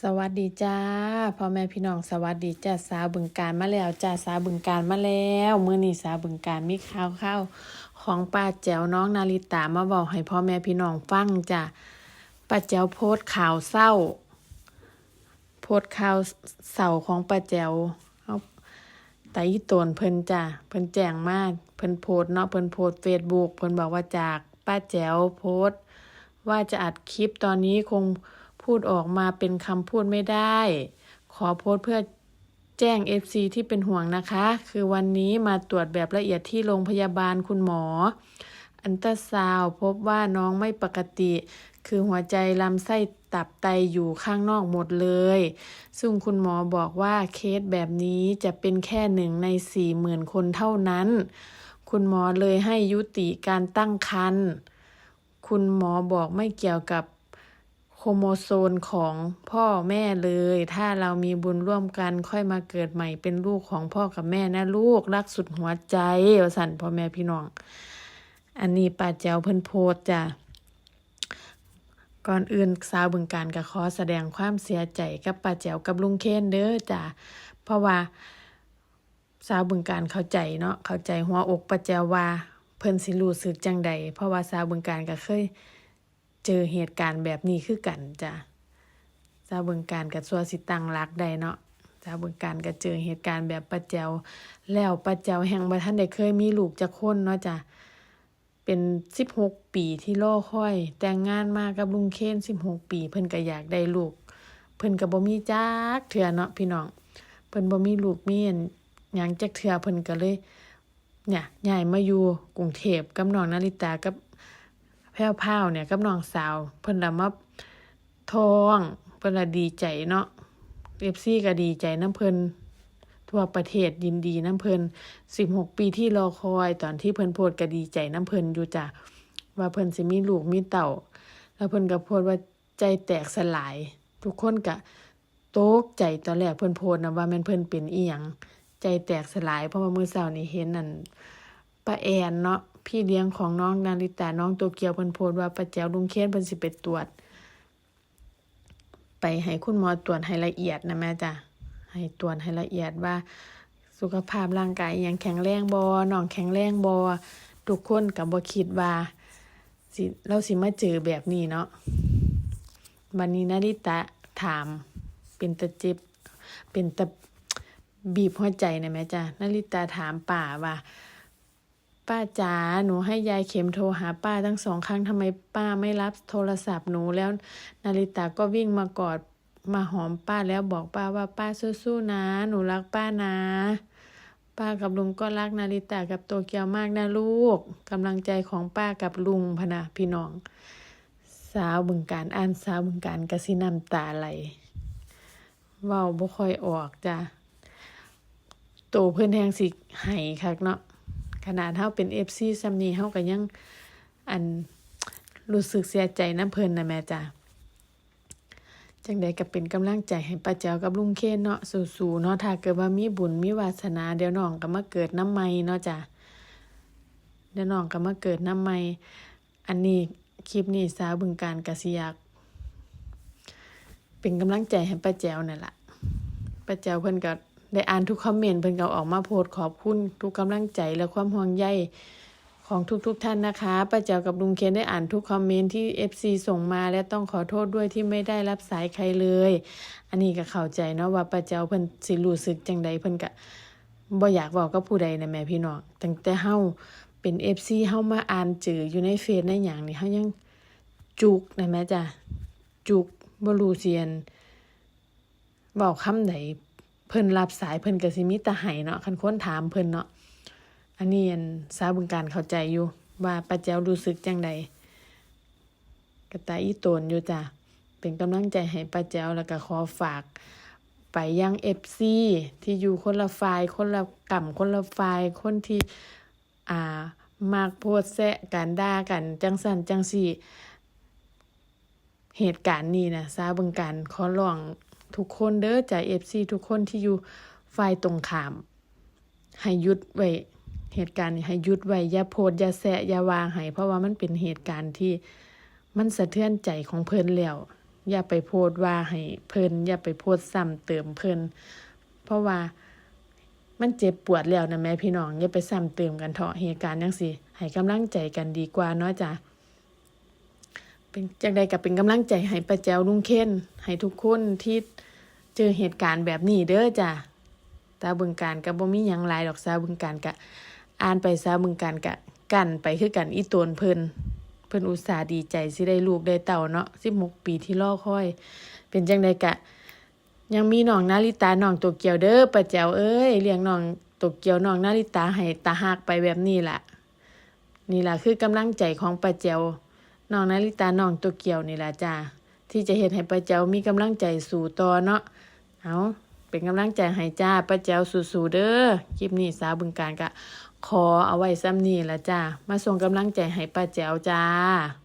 สวัสดีจ้าพ่อแม่พี่น้องสวัสดีจ้าสาวบึงการมาแล้วจ้าสาวบึงการมาแล้วเมื้อนี้สาวบึงการมีข่าวข้าวของป้าแจ๋วน้องนาริตามาบอกให้พ่อแม่พี่น้องฟังจ้าป้าแจ๋วโพสต์ข่าวเศร้า โพสต์ข่าวเศร้าของป้าแจ๋วเอาไตอีตนเพิ่นจ้าเพิ่นแจ้งมาเพิ่นโพสต์เนาะเพิ่นโพสต์เฟซบุ๊กเพิ่นบอกว่าจากป้าแจ๋วโพสต์ว่าจะอัดคลิปตอนนี้คง พูดออกมาเป็นคำพูดไม่ได้ ขอโพสเพื่อแจ้ง FC ที่เป็นห่วงนะคะ คือวันนี้มาตรวจแบบละเอียดที่โรงพยาบาลคุณหมอ อันตราซาวพบว่าน้องไม่ปกติ คือหัวใจลำไส้ตับไตอยู่ข้างนอกหมดเลย ซึ่งคุณหมอบอกว่าเคสแบบนี้จะเป็นแค่หนึ่งในสี่หมื่นคนเท่านั้น คุณหมอเลยให้ยุติการตั้งครรภ์คุณหมอบอกไม่เกี่ยวกับ ครโมโซนของพ่อแม่เลย ถ้าเรามีบุญร่วมกันค่อยมาเกิดใหม่เป็นลูกของพ่อกับแม่นะลูกรักสุดหัวใจสันพ่อแม่พี่น้อง อันนี้ป้าแจวเพิ่นโพสจ้ะก่อนอื่นสาวบึงการก็ขอแสดงความเสียใจกับป้าแจวกับลุงเคนเด้อจ้ะเพราะว่าสาวบึงการเข้าใจเนาะเข้าใจหัวอกป้าแจวว่าเพิ่นสิรู้สึกจังใดเพราะว่าสาวบึงการก็เคย เจอเหตุการณ์แบบนี้คือกันจ้ะสาวบึงการกับซัวสิตังรักได้เนาะสาวบึงการก็เจอเหตุการณ์แบบป้าแจวแล้วป้าแจวแห่งบ่ทันได้เคยมีลูกจักคนเนาะจ้ะเป็นสิบหกปีที่รอค่อย แต่งงานมากับลุงเคนสิบหกปี เพิ่นก็อยากได้ลูก เพิ่นก็บ่มีจักเทื่อเนาะพี่น้องเพิ่นบ่มีลูกมีอันหยังจักเทื่อเพิ่นก็เลยเนี่ยย้ายมาอยู่กรุงเทพกับน้องนาริตากับ แพ้วพาวเนี่ยกับน้องสาว เพิ่นละมาท้อง เพิ่นละดีใจเนาะเอฟซีก็ดีใจน้ำเพิ่นทั่วประเทศยินดีน้ำเพิ่นสิบหกปีที่รอคอย ตอนที่เพิ่นโพดก็ดีใจน้ำเพิ่นอยู่จ้ะว่าเพิ่นสิมีลูกมีเต่า แล้วเพิ่นก็โพดว่าใจแตกสลาย ทุกคนก็ตกใจตอนแรกเพิ่นโพดนะว่าแม่นเพิ่นเป็นอีหยังใจแตกสลายเพราะว่ามือเช้านี้เห็นนั่นป้าแอนเนาะ พี่เลี้ยงของน้องนาริตาน้องโตเกียวเพิ่นโพสว่าป้าแจ๋วลุงเคนเพิ่นสิไปตรวจ ไปให้คุณหมอตรวจให้ละเอียดนะแม่จ้ะให้ตรวจให้ละเอียดว่า สุขภาพร่างกายอิหยังแข็งแรงบ่น้องแข็งแรงบ่ทุกคนก็บ่คิดว่าสิเราสิมาเจอแบบนี้เนาะวันนี้นาริตาถาม เป็นตะจ็บเป็นตะบีบหัวใจนะแม่จ้ะนาริตาถามป่าว่า ป้าจ๋าหนูให้ยายเข็มโทรหาป้าทั้งสองครั้งทำไมป้าไม่รับโทรศัพท์หนูแล้ว นาริตาก็วิ่งมากอดมาหอมป้าแล้วบอกป้าว่าป้าสู้ๆนะ หนูรักป้านะ ป้ากับลุงก็รักนาริตากับโตเกียวมากนะลูกกำลังใจของป้ากับลุงพนะพี่น้อง สาวบึงการอ่านสาวบึงการกระสิน้ำตาไหลเว้าบ่ค่อยออกจ้ะโตเพิ่อนแฮงสิไห้คักเนาะ ขนาดเฮาเป็น FC ซำนี้เฮาก็ยังอันรู้สึกเสียใจน้ำเพลินนะแม่จ้ะจังใดก็เป็นกำลังใจให้ป้าแจ๋วกับลุงเคนเนาะสู้ๆเนาะถ้าเกิดว่ามีบุญมีวาสนาเดี๋ยวน้องก็มาเกิดน้ำใหม่เนาะจ้ะเดี๋ยวน้องก็มาเกิดน้ำใหม่อันนี้คลิปนี้สาวบึงการกสิยากเป็นกำลังใจให้ป้าแจ๋วนั่นล่ะป้าแจ๋วเพิ่นก็ ได้อ่านทุกคอมเมนต์เพิ่นก็ออกมาโพสต์ขอบคุณทุกกำลังใจและความห่วงใยของทุกๆทท่านนะคะป้าแจ๋วกับลุงเคนได้อ่านทุกคอมเมนต์ที่ FC ส่งมาและต้องขอโทษด้วยที่ไม่ได้รับสายใครเลย อันนี้ก็เข้าใจเนาะว่าป้าแจ๋วเพิ่นสิรู้สึกจังใดเพิ่นก็บ่อยากบอกกับผู้ใดนะแม่พี่น้องตั้งแต่เฮาเป็น FC เฮามาอ่านเจออยู่ในเฟซในหยังนี่เฮายังจุกนะแม่จ้ะจุกบ่รู้เสียนเว้าคำใด พิ่นรับสายเพิ่นก็สิมีต่ให้เนาะคันคนถามเพิ่นเนาะอันนี้อันสาวบึงการเข้าใจอยู่ว่าป้าแจวรู้สึกจังใดกระตายอีโตนอยู่จ้ะเป็นกำลังใจให้ป้าแจวแล้วก็ขอฝาก ไปยัง FC ที่อยู่คนละฝ่ายคนละกล่ำคนละฝ่ายคนที่อ่ามากโพดแซะกันด่ากันจังสันจังสี่ เหตุการณ์นี้นะสาบึงการขอร้อง ทุกคนเด้อจาเอฟซีทุกคนที่อยู่ฝ่ายตรงข้าม ให้หยุดไว้เหตุการณ์ให้หยุดไว้อย่าโพดอย่าแซะอย่าวางให้เพราะว่ามันเป็นเหตุการณ์ที่มันสะเทือนใจของเพิ่นแล้วอย่าไปโพดว่าให้เพิ่นอย่าไปโพดซ้ำเติมเพิ่นเพราะว่ามันเจ็บปวดแล้วนะแม่พี่น้องอย่าไปซ้ำเติมกันเถาะเหตุการณ์จังซี่ให้กำลังใจกันดีกว่าเนาะจ้ะเป็นจังใดก็เป็นกำลังใจให้ป้าแจวลุงเค้นให้ทุกคนที่ เจอเหตุการณ์แบบนี้เด้อจ้ะตาบึงการก็บ่มีหยังหลายดอกซาบึงการก็อ่านไปซาบึงการก็กันไปคือกันอีตนเพิ่นเพิ่นอุตส่าห์ดีใจสิได้ลูกได้เต่าเนาะ16ปีที่รอคอย เป็นจังไดกะ ยังมีน้องนาริตาน้องโตเกียวเด้อป้าแจ๋วเอ้ยเลี้ยงน้องโตเกียวน้องนาริตาให้ตาหักไปแบบนี้ล่ะ นี่ล่ะคือกำลังใจของป้าแจ๋วน้องนาริตาน้องโตเกียวนี่ล่ะจ้า ที่จะเห็นให้ป้าแจ๋วมีกำลังใจสู่ต่อเนาะเอาเป็นกำลังใจให้จ้าป้าแจ๋วสู่ๆเด้อคลิปนี้สาวบึงการกะขอเอาไว้ซ้ำนี้ละจ้ามาส่งกำลังใจให้ป้าแจ๋วจ้า